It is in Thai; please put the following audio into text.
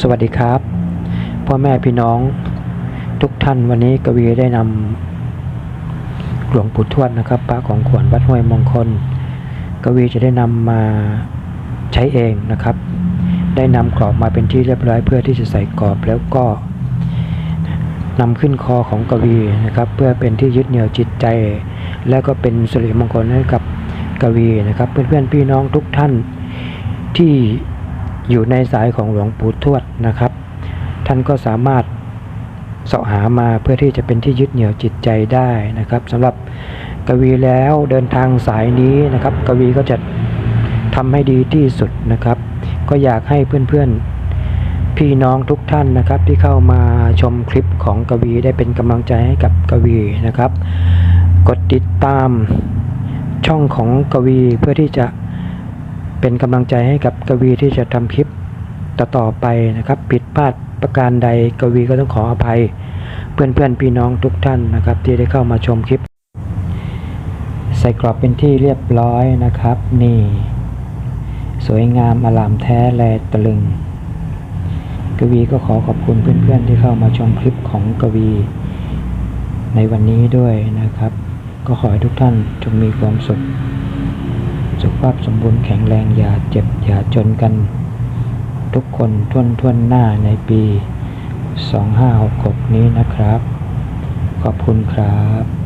สวัสดีครับ พ่อแม่พี่น้องทุกท่านวันนี้กวีได้นำหลวงปู่ทวดนะครับพระของขวัญวัดห้วยมงคล กวีจะได้นำมาใช้เองนะครับ ได้นำกรอบมาเป็นที่เรียบร้อยเพื่อที่จะใส่กรอบแล้วก็นำขึ้นคอของกวีนะครับ เพื่อเป็นที่ยึดเหนี่ยวจิตใจ และก็เป็นสิริมงคลให้กับกวีนะครับ เพื่อนๆพี่น้องทุกท่านที่ อยู่ในสายของหลวงปู่ทวดนะครับ ท่านก็สามารถเสาะหามาเพื่อที่จะเป็นที่ยึดเหนี่ยวจิตใจได้นะครับสำหรับกวีแล้วเดินทางสายนี้นะครับ กวีก็จะทำให้ดีที่สุดนะครับ ก็อยากให้เพื่อนๆพี่น้องทุกท่านนะครับ ที่เข้ามาชมคลิปของกวีได้เป็นกำลังใจให้กับกวีนะครับ กดติดตามช่องของกวีเพื่อที่จะ เป็นกำลังใจให้กับกวีที่จะทำคลิปต่อๆไปนะครับ ผิดพลาดประการใดกวีก็ต้องขออภัย เพื่อนๆพี่น้องทุกท่านนะครับ ที่ได้เข้ามาชมคลิป ใส่กรอบเป็นที่เรียบร้อยนะครับ นี่ สวยงามอลามแท้แลตะลึง กวีก็ขอขอบคุณเพื่อนๆที่เข้ามาชมคลิปของกวี ในวันนี้ด้วยนะครับ ก็ขอให้ทุกท่านจงมีความสุข สุขภาพสมบูรณ์แข็งแรงอย่าเจ็บอย่าจนกัน ทุกคนท่วนท่วนหน้าในปี 2566 นี้นะครับ ขอบคุณครับ